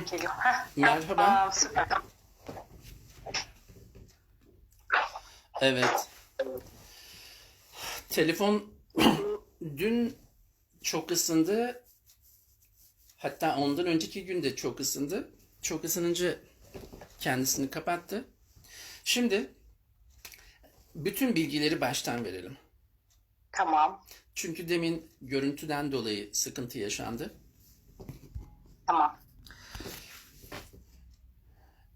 Geliyor. Heh, Merhaba. Tamam, süper. Evet. Telefon dün çok ısındı. Hatta ondan önceki gün de çok ısındı. Çok ısınınca kendisini kapattı. Şimdi bütün bilgileri baştan verelim. Tamam. Çünkü demin görüntüden dolayı sıkıntı yaşandı. Tamam.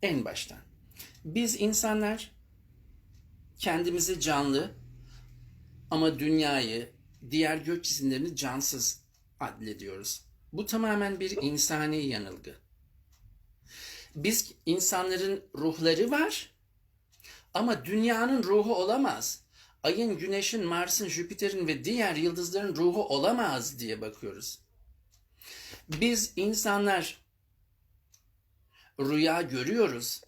En baştan. Biz insanlar kendimizi canlı ama dünyayı, diğer gök cisimlerini cansız adlediyoruz. Bu tamamen bir insani yanılgı. Biz insanların ruhları var ama dünyanın ruhu olamaz. Ayın, güneşin, Mars'ın, Jüpiter'in ve diğer yıldızların ruhu olamaz diye bakıyoruz. Biz insanlar rüya görüyoruz.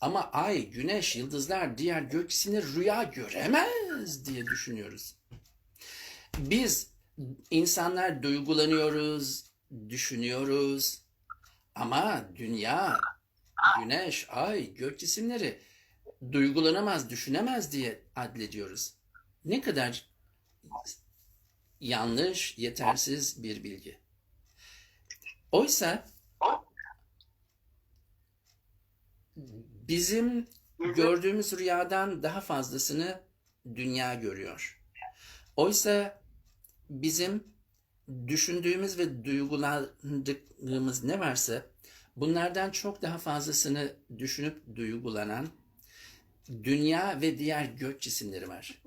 Ama ay, güneş, yıldızlar, diğer gök cisimleri rüya göremez diye düşünüyoruz. Biz insanlar duygulanıyoruz, düşünüyoruz. Ama dünya, güneş, ay, gök cisimleri duygulanamaz, düşünemez diye adlediyoruz. Ne kadar yanlış, yetersiz bir bilgi. Oysa bizim gördüğümüz rüyadan daha fazlasını dünya görüyor. Oysa bizim düşündüğümüz ve duygulandığımız ne varsa bunlardan çok daha fazlasını düşünüp duygulanan dünya ve diğer gök cisimleri var.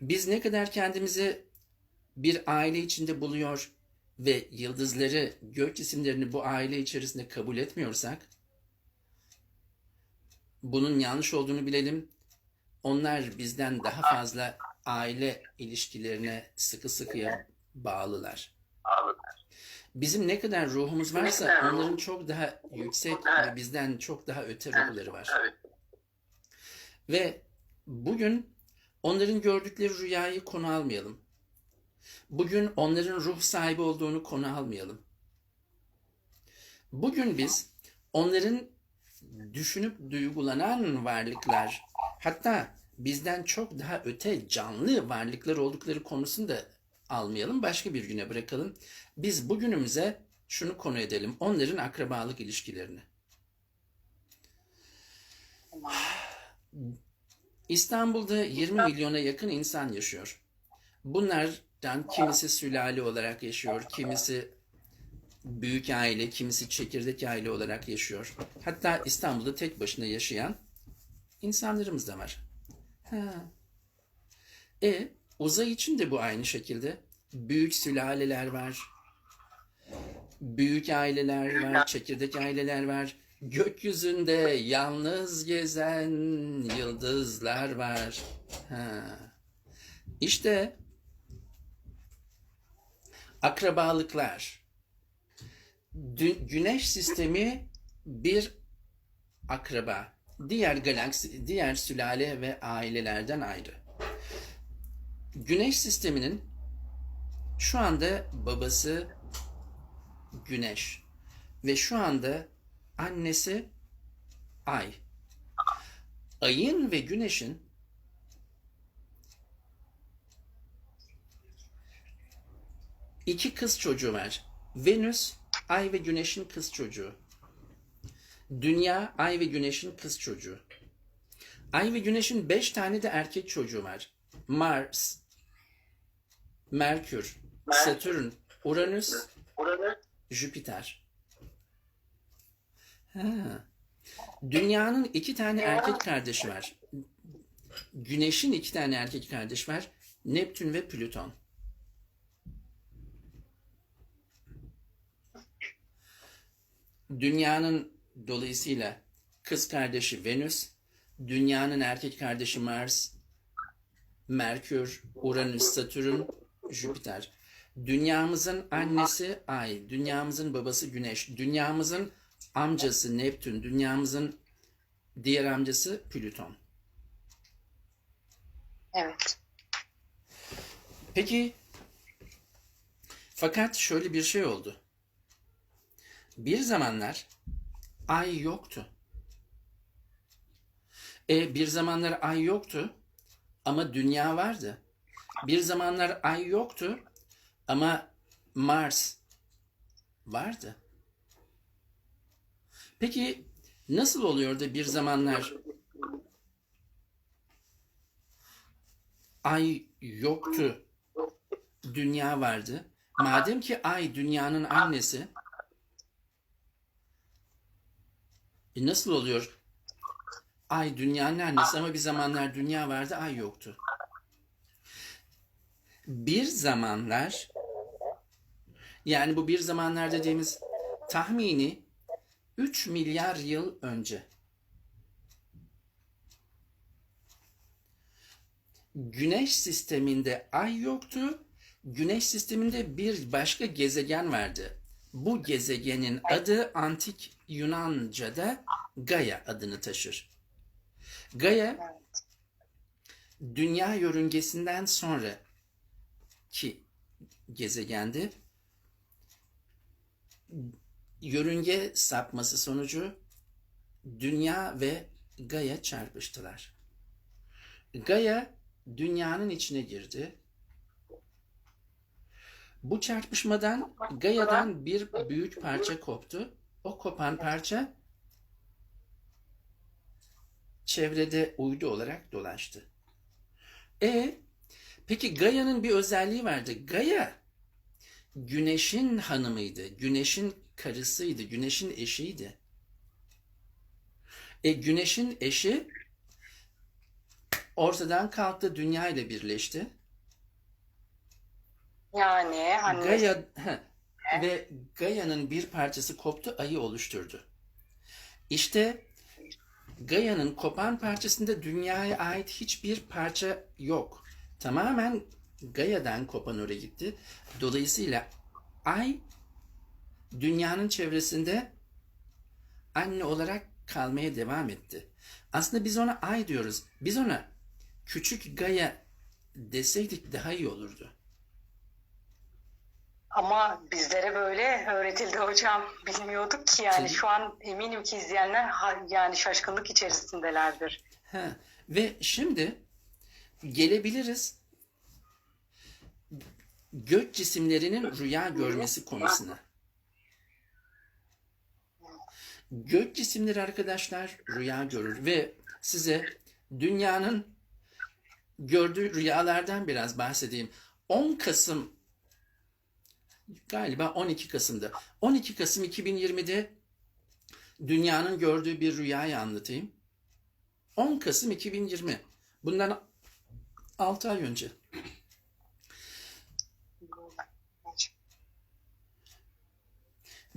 Biz ne kadar kendimizi bir aile içinde buluyor ve yıldızları, gök cisimlerini bu aile içerisinde kabul etmiyorsak, bunun yanlış olduğunu bilelim. Onlar bizden daha fazla aile ilişkilerine sıkı sıkıya bağlılar. Bizim ne kadar ruhumuz varsa onların çok daha yüksek ve bizden çok daha öte ruhları var. Ve bugün onların gördükleri rüyayı konu almayalım. Bugün onların ruh sahibi olduğunu konu almayalım. Bugün biz onların düşünüp duygulanan varlıklar, hatta bizden çok daha öte canlı varlıklar oldukları konusunu da almayalım, başka bir güne bırakalım. Biz bugünümüze şunu konu edelim, onların akrabalık ilişkilerini. İstanbul'da 20 milyona yakın insan yaşıyor. Bunlardan kimisi sülale olarak yaşıyor, kimisi büyük aile, kimisi çekirdek aile olarak yaşıyor. Hatta İstanbul'da tek başına yaşayan insanlarımız da var. Ha. E uzay için de bu aynı şekilde. Büyük sülaleler var. Büyük aileler var, çekirdek aileler var. Gökyüzünde yalnız gezen yıldızlar var. Ha. İşte akrabalıklar. Güneş sistemi bir akraba. Diğer galaksi, diğer sülale ve ailelerden ayrı. Güneş sisteminin şu anda babası Güneş ve şu anda annesi Ay. Ayın ve Güneş'in iki kız çocuğu var. Venüs, Ay ve Güneş'in kız çocuğu. Dünya, Ay ve Güneş'in kız çocuğu. Ay ve Güneş'in beş tane de erkek çocuğu var. Mars, Merkür, Satürn, Uranüs, Jüpiter. Ha. Dünyanın iki tane erkek kardeşi var. Güneş'in iki tane erkek kardeş var. Neptün ve Plüton. Dünyanın dolayısıyla kız kardeşi Venüs, dünyanın erkek kardeşi Mars, Merkür, Uranüs, Satürn, Jüpiter. Dünyamızın annesi Ay, dünyamızın babası Güneş, dünyamızın amcası Neptün, dünyamızın diğer amcası Plüton. Evet. Peki fakat şöyle bir şey oldu. Bir zamanlar ay yoktu. E bir zamanlar ay yoktu ama dünya vardı. Bir zamanlar ay yoktu ama Mars vardı. Peki nasıl oluyor da bir zamanlar ay yoktu, dünya vardı? Madem ki ay dünyanın annesi, e nasıl oluyor? Ay dünyanın annesi ama bir zamanlar dünya vardı, ay yoktu. Bir zamanlar yani bu bir zamanlar dediğimiz tahmini 3 milyar yıl önce. Güneş sisteminde ay yoktu. Güneş sisteminde bir başka gezegen vardı. Bu gezegenin adı antik Yunanca'da Gaia adını taşır. Gaia dünya yörüngesinden sonra ki gezegendi. Yörünge sapması sonucu dünya ve Gaia çarpıştılar. Gaia dünyanın içine girdi. Bu çarpışmadan Gaia'dan bir büyük parça koptu. O kopan parça çevrede uydu olarak dolaştı. E peki Gaia'nın bir özelliği vardı. Gaia güneşin hanımıydı. Güneşin karısıydı. Güneşin eşiydi. E güneşin eşi ortadan kalktı dünya ile birleşti. Yani hani Gaia heh, ve Gaia'nın bir parçası koptu, ayı oluşturdu. İşte Gaia'nın kopan parçasında dünyaya ait hiçbir parça yok. Tamamen Gaia'dan kopan oraya gitti. Dolayısıyla ay dünyanın çevresinde anne olarak kalmaya devam etti. Aslında biz ona ay diyoruz. Biz ona küçük Gaia deseydik daha iyi olurdu. Ama bizlere böyle öğretildi hocam. Bilmiyorduk ki yani şu an eminim ki izleyenler yani şaşkınlık içerisindelerdir. Ha, ve şimdi gelebiliriz gök cisimlerinin rüya görmesi konusuna. Gök cisimleri arkadaşlar rüya görür ve size dünyanın gördüğü rüyalardan biraz bahsedeyim. 10 Kasım galiba 12 Kasım'da. 12 Kasım 2020'de dünyanın gördüğü bir rüyayı anlatayım. 10 Kasım 2020. Bundan 6 ay önce.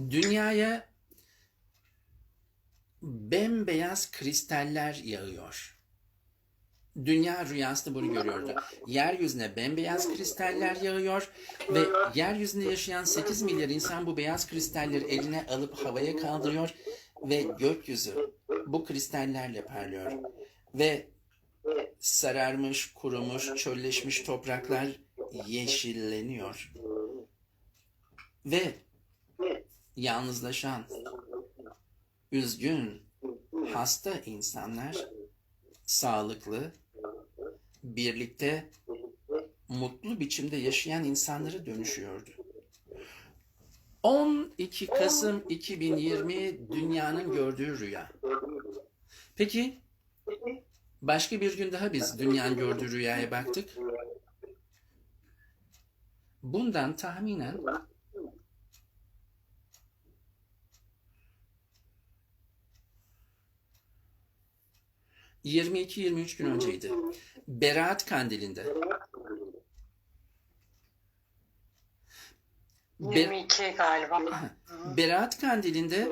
Dünyaya bembeyaz kristaller yağıyor. Dünya rüyasında bunu görüyordu. Yeryüzüne bembeyaz kristaller yağıyor ve yeryüzünde yaşayan 8 milyar insan bu beyaz kristalleri eline alıp havaya kaldırıyor ve gökyüzü bu kristallerle parlıyor. Ve sararmış, kurumuş, çölleşmiş topraklar yeşilleniyor. Ve yalnızlaşan, üzgün, hasta insanlar sağlıklı, birlikte mutlu biçimde yaşayan insanlara dönüşüyordu. 12 Kasım 2020 dünyanın gördüğü rüya. Peki başka bir gün daha biz dünyanın gördüğü rüyaya baktık. Bundan tahminen ...22-23 gün önceydi. Berat Kandili'nde. Be- 22 galiba. Berat Kandili'nde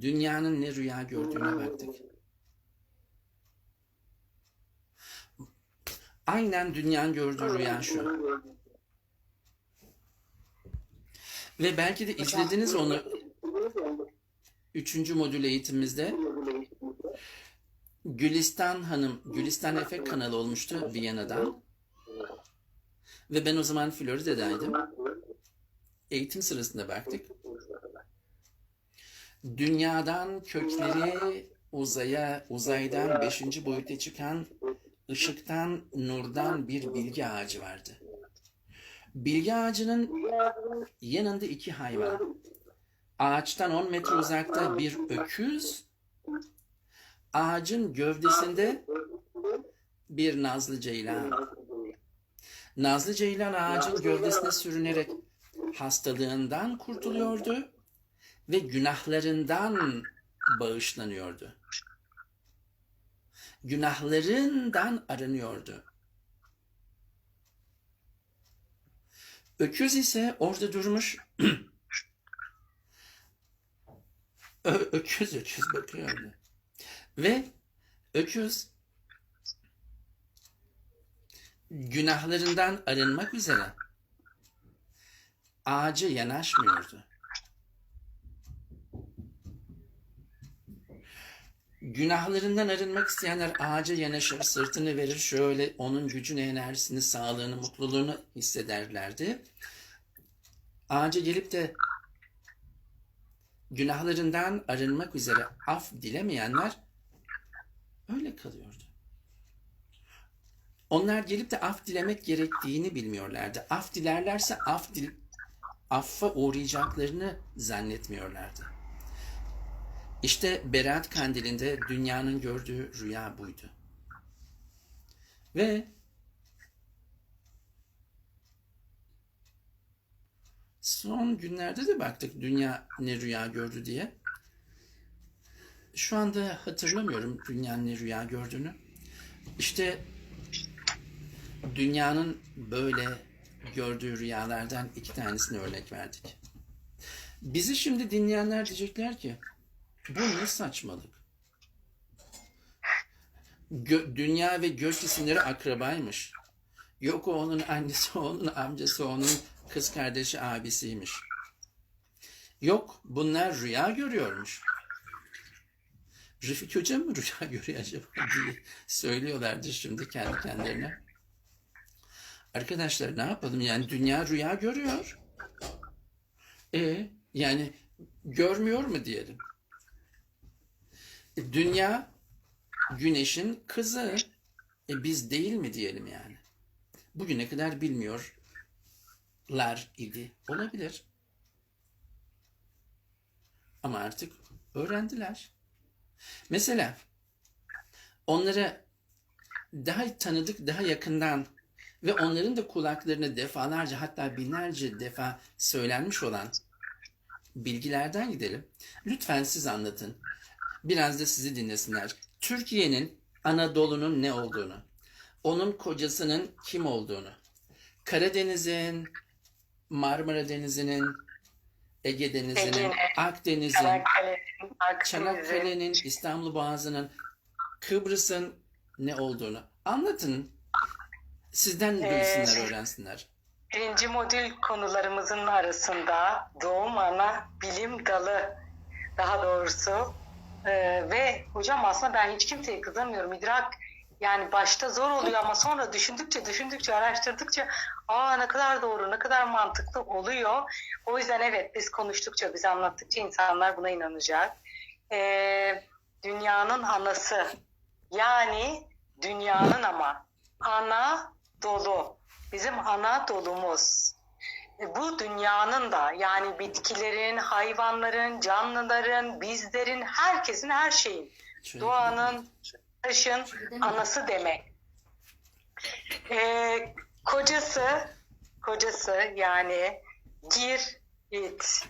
dünyanın ne rüya gördüğüne baktık. Aynen dünyanın gördüğü rüya şu. Ve belki de izlediniz onu üçüncü modül eğitimimizde. Gülistan Hanım, Gülistan Efe kanalı olmuştu Viyana'dan. Ve ben o zaman Florida'daydım. Eğitim sırasında baktık. Dünyadan kökleri uzaya, uzaydan beşinci boyuta çıkan ışıktan, nurdan bir bilgi ağacı vardı. Bilgi ağacının yanında iki hayvan. Ağaçtan 10 metre uzakta bir öküz, ağacın gövdesinde bir nazlı ceylan. Nazlı ceylan ağacın gövdesine sürünerek hastalığından kurtuluyordu ve günahlarından bağışlanıyordu. Günahlarından arınıyordu. Öküz ise orada durmuş öküz öküz bakıyordu. Ve öküz günahlarından arınmak üzere ağaca yanaşmıyordu. Günahlarından arınmak isteyenler ağaca yanaşır, sırtını verir, şöyle onun gücünü, enerjisini, sağlığını, mutluluğunu hissederlerdi. Ağaca gelip de günahlarından arınmak üzere af dilemeyenler öyle kalıyordu. Onlar gelip de af dilemek gerektiğini bilmiyorlardı. Af dilerlerse af dil, affa uğrayacaklarını zannetmiyorlardı. İşte Berat Kandili'nde dünyanın gördüğü rüya buydu. Ve son günlerde de baktık dünya ne rüya gördü diye. Şu anda hatırlamıyorum dünyanın ne rüya gördüğünü. İşte dünyanın böyle gördüğü rüyalardan iki tanesini örnek verdik. Bizi şimdi dinleyenler diyecekler ki bu ne saçmalık. Gö- dünya ve gök cisimleri akrabaymış. Yok o onun annesi, onun amcası, onun kız kardeşi abisiymiş. Yok bunlar rüya görüyormuş. Refik Hoca mı rüya görüyor acaba diye söylüyorlardı şimdi kendi kendilerine. Arkadaşlar ne yapalım yani dünya rüya görüyor. E yani görmüyor mu diyelim. E, dünya güneşin kızı. E biz değil mi diyelim yani. Bugüne kadar bilmiyorlar idi. Olabilir. Ama artık öğrendiler. Mesela onlara daha tanıdık, daha yakından ve onların da kulaklarına defalarca hatta binlerce defa söylenmiş olan bilgilerden gidelim. Lütfen siz anlatın. Biraz da sizi dinlesinler. Türkiye'nin Anadolu'nun ne olduğunu, onun kocasının kim olduğunu, Karadeniz'in, Marmara Denizi'nin, Ege Denizi'nin, Akdeniz'in, Çanakkale'nin, İstanbul Boğazı'nın, Kıbrıs'ın ne olduğunu anlatın. Sizden bilsinler, Ee, öğrensinler. birinci modül konularımızın arasında doğum ana bilim dalı daha doğrusu Ee, ve hocam aslında ben hiç kimseye kızamıyorum idrak yani başta zor oluyor ama sonra düşündükçe düşündükçe araştırdıkça aa ne kadar doğru ne kadar mantıklı oluyor. O yüzden evet biz konuştukça biz anlattıkça insanlar buna inanacak. Ee, dünyanın anası. Yani dünyanın ama. Ana dolu bizim ana dolumuz e, bu dünyanın da yani bitkilerin, hayvanların, canlıların, bizlerin, herkesin, her şeyin, Şöyle doğanın, taşın anası demek. Ee, kocası, kocası yani Girit,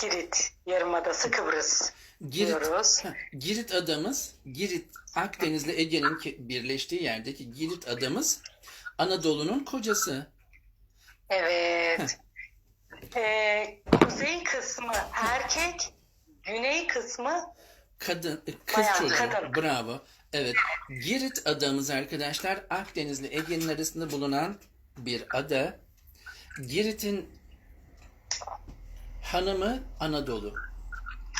Girit Yarımadası Kıbrıs Girit, diyoruz. Heh, Girit adamız, Girit Akdeniz'le Ege'nin birleştiği yerdeki Girit adamız Anadolu'nun kocası. Evet. Ee, kuzey kısmı erkek, güney kısmı Kadın, kız Bayağı çocuğu. kadın. Bravo. Evet. Girit adamız arkadaşlar Akdeniz'le Ege'nin arasında bulunan bir ada. Girit'in hanımı Anadolu.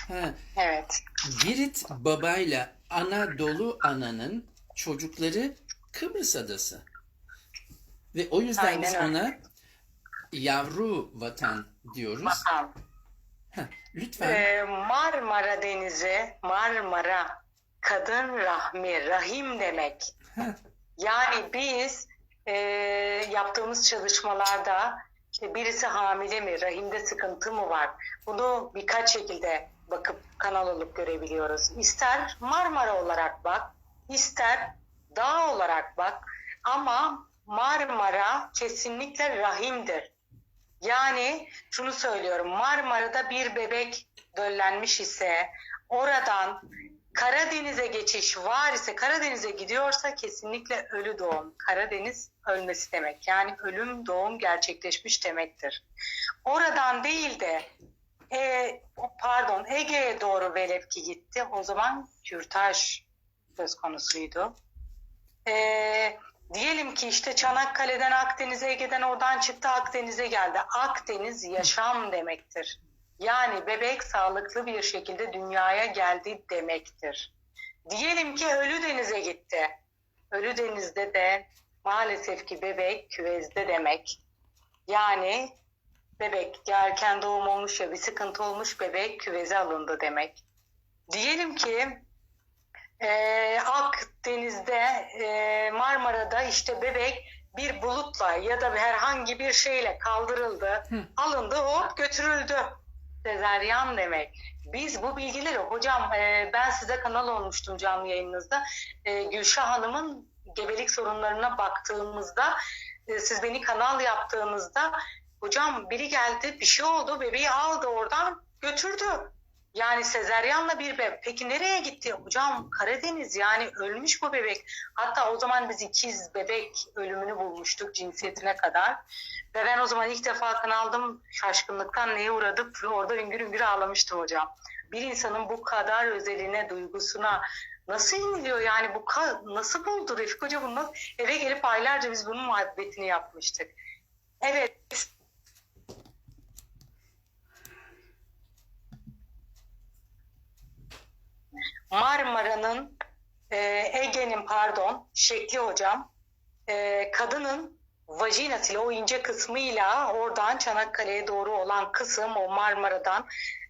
Ha, evet. Girit babayla Anadolu ananın çocukları Kıbrıs adası. Ve o yüzden Aynen biz öyle. ona yavru vatan diyoruz. Bakalım. Heh, lütfen. Ee, Marmara Denizi, Marmara, kadın rahmi, rahim demek. Heh, Yani biz e, yaptığımız çalışmalarda işte birisi hamile mi, rahimde sıkıntı mı var? Bunu birkaç şekilde bakıp kanal olup görebiliyoruz. İster Marmara olarak bak, ister dağ olarak bak ama Marmara kesinlikle rahimdir. Yani şunu söylüyorum Marmara'da bir bebek döllenmiş ise oradan Karadeniz'e geçiş var ise Karadeniz'e gidiyorsa kesinlikle ölü doğum. Karadeniz ölmesi demek. Yani ölüm doğum gerçekleşmiş demektir. Oradan değil de e, pardon Ege'ye doğru velev ki gitti. O zaman kürtaj söz konusuydu. E, diyelim ki işte Çanakkale'den Akdeniz'e Ege'den oradan çıktı Akdeniz'e geldi. Akdeniz yaşam demektir. Yani bebek sağlıklı bir şekilde dünyaya geldi demektir. Diyelim ki Ölü Deniz'e gitti. Ölü Deniz'de de maalesef ki bebek küvezde demek. Yani bebek erken doğum olmuş ya bir sıkıntı olmuş bebek küveze alındı demek. Diyelim ki e, Akdeniz'de e, Marmara'da işte bebek bir bulutla ya da herhangi bir şeyle kaldırıldı, Hı. alındı, hop götürüldü. Sezeryan demek. Biz bu bilgileri hocam e, ben size kanal olmuştum canlı yayınınızda. E, Gülşah Hanım'ın gebelik sorunlarına baktığımızda e, siz beni kanal yaptığınızda hocam biri geldi bir şey oldu bebeği aldı oradan götürdü. Yani sezeryanla bir bebek. Peki nereye gitti? Hocam Karadeniz yani ölmüş bu bebek. Hatta o zaman biz ikiz bebek ölümünü bulmuştuk cinsiyetine kadar. Ve ben o zaman ilk defa kan aldım. Şaşkınlıktan neye uğradık? Orada üngür üngür ağlamıştım hocam. Bir insanın bu kadar özeline, duygusuna nasıl iniliyor yani bu nasıl buldu Refik Hoca bunu? Eve gelip aylarca biz bunun muhabbetini yapmıştık. Evet Marmara'nın e, Ege'nin pardon şekli hocam e, kadının vajinasıyla o ince kısmıyla oradan Çanakkale'ye doğru olan kısım o Marmara'dan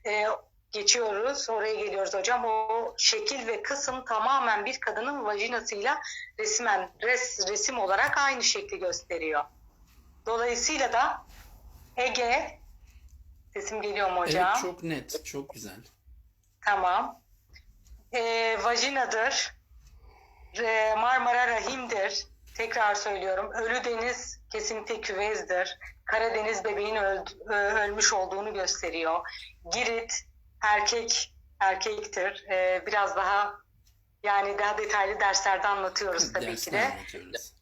e, geçiyoruz oraya geliyoruz hocam o şekil ve kısım tamamen bir kadının vajinasıyla resmen res, resim olarak aynı şekli gösteriyor. Dolayısıyla da Ege sesim geliyor mu hocam? evet çok net, çok güzel. Tamam. Ee, vajinadır. Ee, Marmara rahimdir. Tekrar söylüyorum. Ölü deniz kesinlikle küvezdir. Karadeniz bebeğin öld- ö- ölmüş olduğunu gösteriyor. Girit erkek erkektir. Ee, biraz daha yani daha detaylı derslerde anlatıyoruz tabii ki Derste de. anlatıyoruz.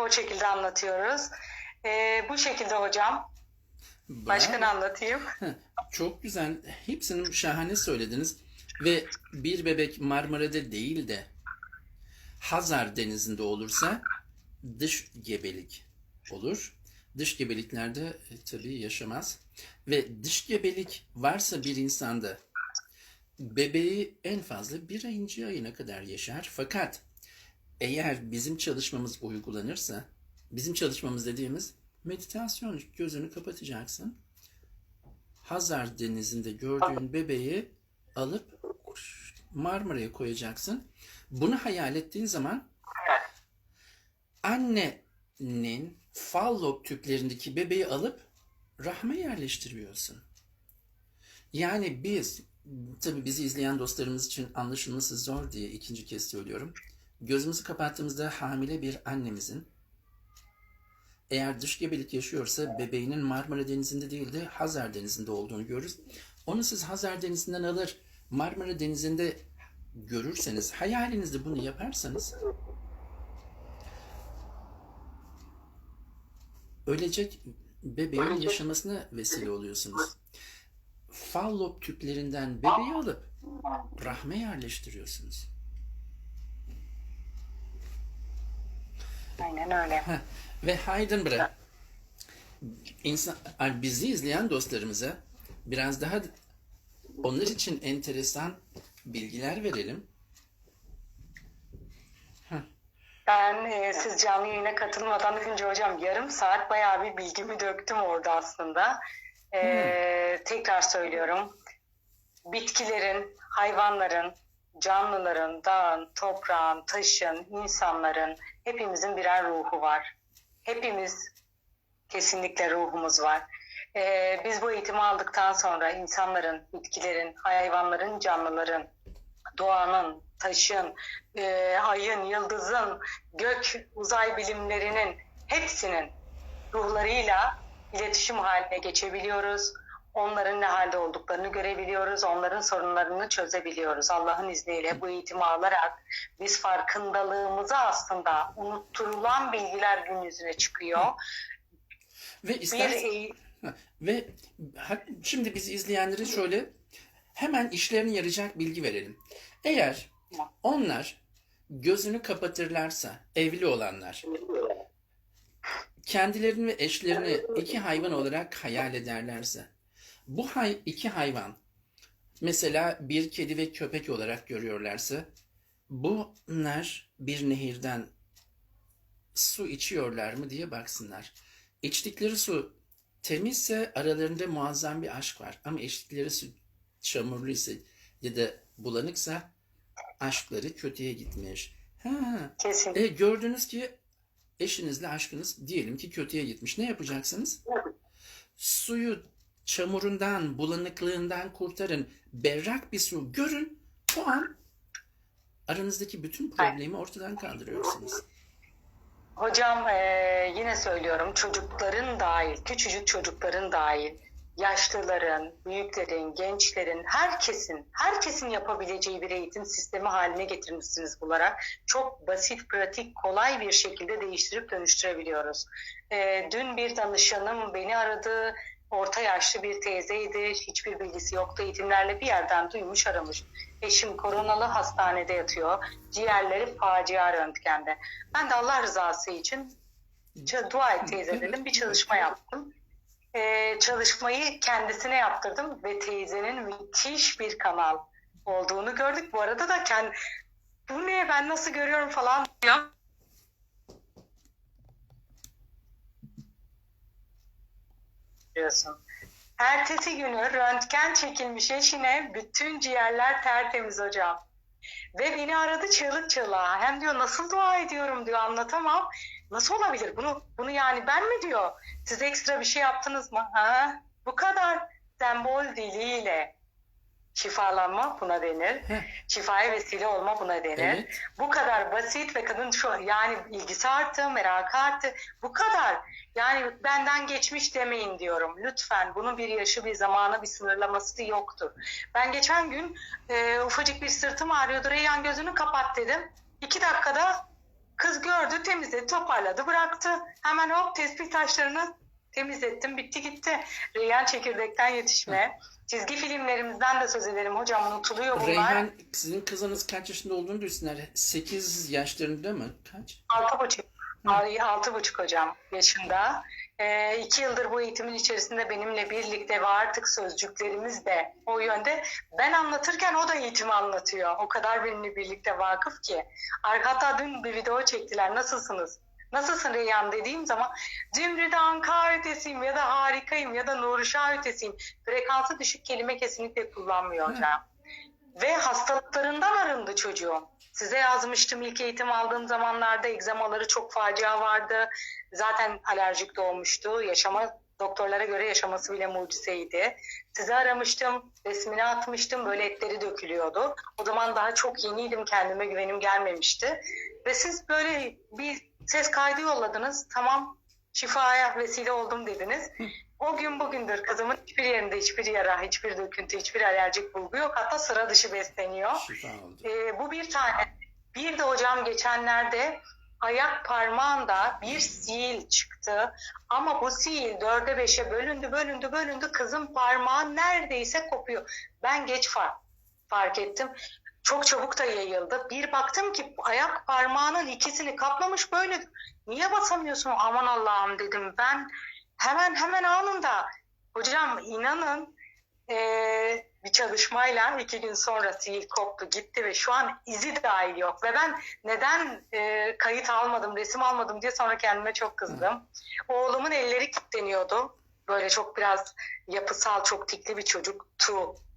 O şekilde anlatıyoruz. Ee, bu şekilde hocam. Başka ne Bravo. anlatayım? Çok güzel. Hepsini şahane söylediniz. Ve bir bebek Marmara'da değil de Hazar Denizi'nde olursa dış gebelik olur. Dış gebeliklerde e, tabii yaşamaz. Ve dış gebelik varsa bir insanda bebeği en fazla bir ayıncı ayına kadar yaşar. Fakat eğer bizim çalışmamız uygulanırsa, bizim çalışmamız dediğimiz meditasyon, gözünü kapatacaksın. Hazar Denizi'nde gördüğün bebeği alıp Marmara'ya koyacaksın. Bunu hayal ettiğin zaman annenin fallop tüplerindeki bebeği alıp rahme yerleştiriyorsun. Yani biz, tabii bizi izleyen dostlarımız için anlaşılması zor diye ikinci kez söylüyorum. Gözümüzü kapattığımızda hamile bir annemizin eğer dış gebelik yaşıyorsa bebeğinin Marmara Denizi'nde değil de Hazar Denizi'nde olduğunu görürüz. Onu siz Hazar Denizi'nden alır Marmara Denizi'nde görürseniz, hayalinizde bunu yaparsanız ölecek bebeğin yaşamasına vesile oluyorsunuz. Fallop tüplerinden bebeği alıp rahme yerleştiriyorsunuz. Aynen öyle. Heh, Ve Heidenberg insan, bizi izleyen dostlarımıza biraz daha onlar için enteresan bilgiler verelim. Ben e, siz canlı yayına katılmadan önce hocam yarım saat bayağı bir bilgimi döktüm orada aslında. Ee, tekrar söylüyorum. Bitkilerin, hayvanların, canlıların, dağın, toprağın, taşın, insanların hepimizin birer ruhu var. Hepimiz kesinlikle ruhumuz var. Ee, biz bu eğitimi aldıktan sonra insanların, bitkilerin, hayvanların, canlıların, doğanın, taşın, e, ayın, yıldızın, gök, uzay bilimlerinin hepsinin ruhlarıyla iletişim haline geçebiliyoruz. Onların ne halde olduklarını görebiliyoruz. Onların sorunlarını çözebiliyoruz. Allah'ın izniyle bu eğitimi alarak biz farkındalığımızı aslında unutturulan bilgiler gün yüzüne çıkıyor. Ve Bir eğ- Ha, Ve şimdi biz izleyenlere şöyle hemen işlerine yarayacak bilgi verelim. Eğer onlar gözünü kapatırlarsa, evli olanlar, kendilerini ve eşlerini iki hayvan olarak hayal ederlerse, bu hay iki hayvan mesela bir kedi ve köpek olarak görüyorlarsa, bunlar bir nehirden su içiyorlar mı diye baksınlar. İçtikleri su temizse aralarında muazzam bir aşk var. Ama içtikleri su çamurlu ise ya da bulanıksa aşkları kötüye gitmiş. Ha, kesin. e, gördünüz ki eşinizle aşkınız diyelim ki kötüye gitmiş. Ne yapacaksınız? Suyu çamurundan, bulanıklığından kurtarın. Berrak bir su görün. O an aranızdaki bütün problemi ortadan kaldırıyorsunuz. Hocam eee, yine söylüyorum çocukların dahil, küçücük çocukların dahil, yaşlıların, büyüklerin, gençlerin, herkesin, herkesin yapabileceği bir eğitim sistemi haline getirmişsiniz bularak. Çok basit, pratik, kolay bir şekilde değiştirip dönüştürebiliyoruz. Eee, dün bir danışanım beni aradı. Orta yaşlı bir teyzeydi. Hiçbir bilgisi yoktu. Eğitimlerle bir yerden duymuş aramış. Eşim koronalı hastanede yatıyor. Ciğerleri facia röntgende. Ben de Allah rızası için dua et teyze dedim. Bir çalışma yaptım. Ee, çalışmayı kendisine yaptırdım ve teyzenin müthiş bir kanal olduğunu gördük. Bu arada da kendi bu ne ben nasıl görüyorum falan diyor. diyorsun. Ertesi günü röntgen çekilmiş eşine bütün ciğerler tertemiz hocam. Ve beni aradı çığlık çığlığa. Hem diyor nasıl dua ediyorum diyor anlatamam. Nasıl olabilir bunu bunu yani ben mi diyor. Siz ekstra bir şey yaptınız mı? Ha, bu kadar sembol diliyle şifalanma buna denir. Heh. Şifaya vesile olma buna denir. Evet. Bu kadar basit ve kadın şu yani ilgisi arttı, merakı arttı. Bu kadar. Yani benden geçmiş demeyin diyorum. Lütfen bunun bir yaşı, bir zamanı, bir sınırlaması yoktur. Ben geçen gün e, ufacık bir sırtım ağrıyordu. Reyhan gözünü kapat dedim. İki dakikada kız gördü, temizledi, toparladı, bıraktı. Hemen hop tespih taşlarını temizlettim, bitti gitti. Reyhan çekirdekten yetişme. Çizgi filmlerimizden de söz edelim hocam unutuluyor bunlar. Reyhan sizin kızınız kaç yaşında olduğunu düşünler. 8 yaşlarında mı? Kaç? Altı buçuk. Ay, Altı buçuk hocam yaşında. Ee, iki yıldır bu eğitimin içerisinde benimle birlikte ve artık sözcüklerimiz de o yönde. Ben anlatırken o da eğitimi anlatıyor. O kadar benimle birlikte vakıf ki. Hatta dün bir video çektiler. Nasılsınız? Nasılsın Reyhan dediğim zaman Cimri'de Anka ötesiyim ya da harikayım ya da Nuruşah ötesiyim. Frekansı düşük kelime kesinlikle kullanmıyor hocam. Ve hastalıklarından arındı çocuğum. Size yazmıştım ilk eğitim aldığım zamanlarda egzamaları çok facia vardı. Zaten alerjik doğmuştu. Yaşama doktorlara göre yaşaması bile mucizeydi. Sizi aramıştım, resmini atmıştım. Böyle etleri dökülüyordu. O zaman daha çok yeniydim, kendime güvenim gelmemişti. Ve siz böyle bir ses kaydı yolladınız. Tamam şifaya vesile oldum dediniz. O gün bugündür kızımın hiçbir yerinde hiçbir yara, hiçbir döküntü, hiçbir alerjik bulgu yok. Hatta sıra dışı besleniyor. Ee, bu bir tane. Bir de hocam geçenlerde ayak parmağında bir sil çıktı. Ama bu sil dörde beşe bölündü, bölündü, bölündü. Kızın parmağı neredeyse kopuyor. Ben geç fark, fark ettim. Çok çabuk da yayıldı. Bir baktım ki ayak parmağının ikisini kaplamış böyle. Niye basamıyorsun? Aman Allah'ım dedim. Ben hemen hemen anında hocam inanın eee, bir çalışmayla iki gün sonra sil koptu gitti ve şu an izi dahil yok. Ve ben neden eee, kayıt almadım, resim almadım diye sonra kendime çok kızdım. Oğlumun elleri kilitleniyordu. böyle çok biraz yapısal, çok tikli bir çocuk.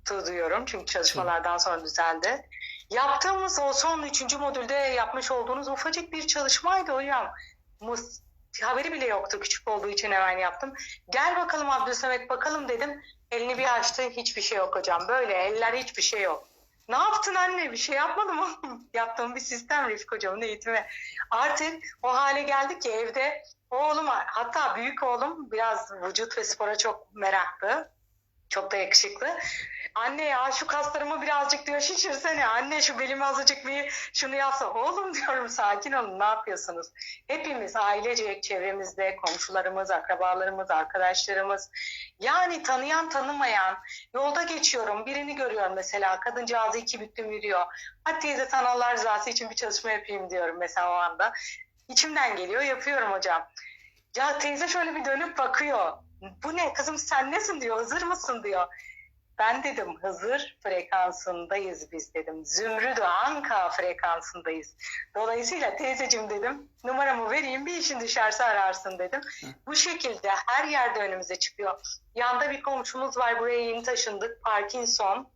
Tu diyorum çünkü çalışmalardan sonra düzeldi. Yaptığımız o son üçüncü modülde yapmış olduğunuz ufacık bir çalışmaydı hocam. Mus haberi bile yoktu küçük olduğu için hemen yaptım. Gel bakalım Abdülsamet bakalım dedim. Elini bir açtı hiçbir şey yok hocam. Böyle eller hiçbir şey yok. Ne yaptın anne? Bir şey yapmadım oğlum. Yaptığım bir sistem Refik hocamın eğitimi. Artık o hale geldik ki evde oğlum hatta büyük oğlum biraz vücut ve spora çok meraklı. Çok da yakışıklı. Anne ya şu kaslarımı birazcık diyor şişirsene. Anne şu belimi azıcık bir şunu yapsa. Oğlum diyorum sakin olun ne yapıyorsunuz? Hepimiz ailece çevremizde komşularımız, akrabalarımız, arkadaşlarımız yani tanıyan tanımayan yolda geçiyorum birini görüyorum mesela kadıncağızı iki büklüm yürüyor. Hadi teyze sana Allah rızası için bir çalışma yapayım diyorum mesela o anda. İçimden geliyor yapıyorum hocam. Ya teyze şöyle bir dönüp bakıyor. Bu ne kızım sen nesin diyor hazır mısın diyor. Ben dedim Hızır frekansındayız biz dedim. Zümrüt Anka frekansındayız. Dolayısıyla teyzeciğim dedim numaramı vereyim bir işin düşerse ararsın dedim. Bu şekilde her yerde önümüze çıkıyor. Yanda bir komşumuz var buraya yeni taşındık. Parkinson,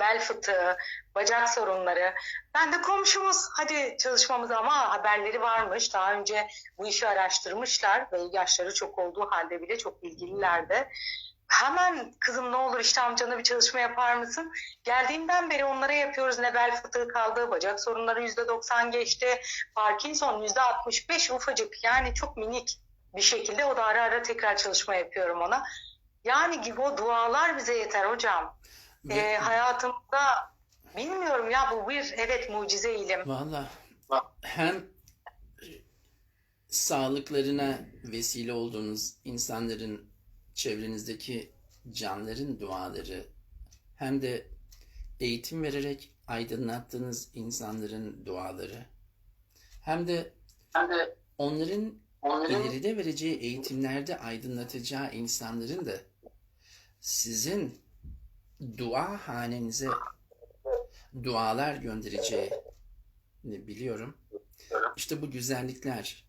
bel fıtığı, bacak sorunları. Ben de komşumuz hadi çalışmamız ama haberleri varmış. Daha önce bu işi araştırmışlar ve yaşları çok olduğu halde bile çok bilgililerdi. Hemen kızım ne olur işte amcana bir çalışma yapar mısın? Geldiğinden beri onlara yapıyoruz. Ne bel fıtığı kaldı, bacak sorunları yüzde doksan geçti. Parkinson yüzde altmış beş ufacık yani çok minik bir şekilde o da ara ara tekrar çalışma yapıyorum ona. Yani gibi o dualar bize yeter hocam. Ee, hayatımda bilmiyorum ya bu bir evet mucize ilim. Valla hem sağlıklarına vesile olduğunuz insanların çevrenizdeki canların duaları hem de eğitim vererek aydınlattığınız insanların duaları hem de Ben de onların onların ileride vereceği eğitimlerde aydınlatacağı insanların da sizin dua hanenize dualar göndereceğini biliyorum. İşte bu güzellikler.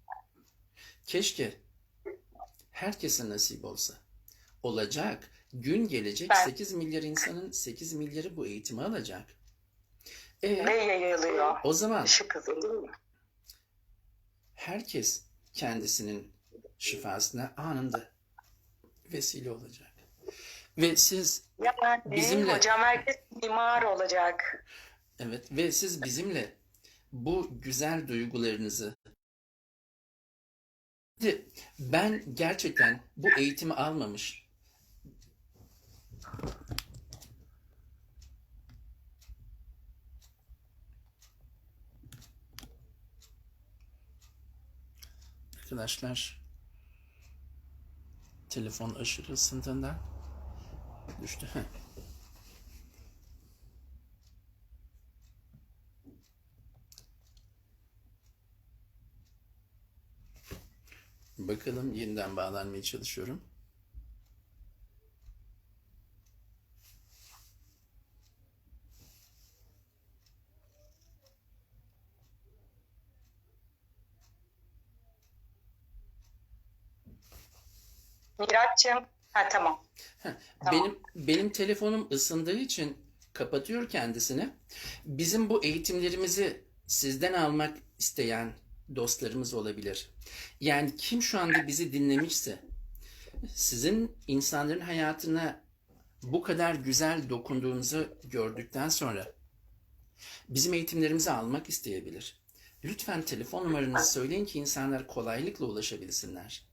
Keşke herkese nasip olsa. Olacak. Gün gelecek Ben- 8 milyar insanın 8 milyarı bu eğitimi alacak. E, Ve yayılıyor. o zaman Işık hızı. herkes kendisinin şifasına anında vesile olacak. Ve siz Yani Bizimle- hocam herkes mimar olacak. evet ve siz bizimle bu güzel duygularınızı ben gerçekten bu eğitimi almamış Arkadaşlar telefon aşırı ısındığından düştü. Heh. Bakalım yeniden bağlanmaya çalışıyorum. Miraç'cığım. Ha tamam. Heh, Tamam. Benim benim telefonum ısındığı için kapatıyor kendisini. Bizim bu eğitimlerimizi sizden almak isteyen dostlarımız olabilir. Yani kim şu anda bizi dinlemişse sizin insanların hayatına bu kadar güzel dokunduğunuzu gördükten sonra bizim eğitimlerimizi almak isteyebilir. Lütfen telefon numaranızı söyleyin ki insanlar kolaylıkla ulaşabilsinler.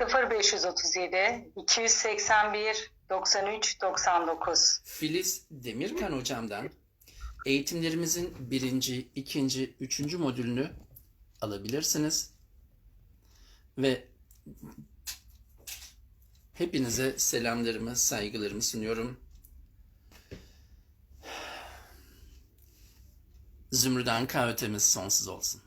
0537 281 93 99. Filiz Demirkan hocamdan eğitimlerimizin birinci, ikinci, üçüncü modülünü alabilirsiniz. Ve hepinize selamlarımı, saygılarımı sunuyorum. Zümrüt Anka ötemiz sonsuz olsun.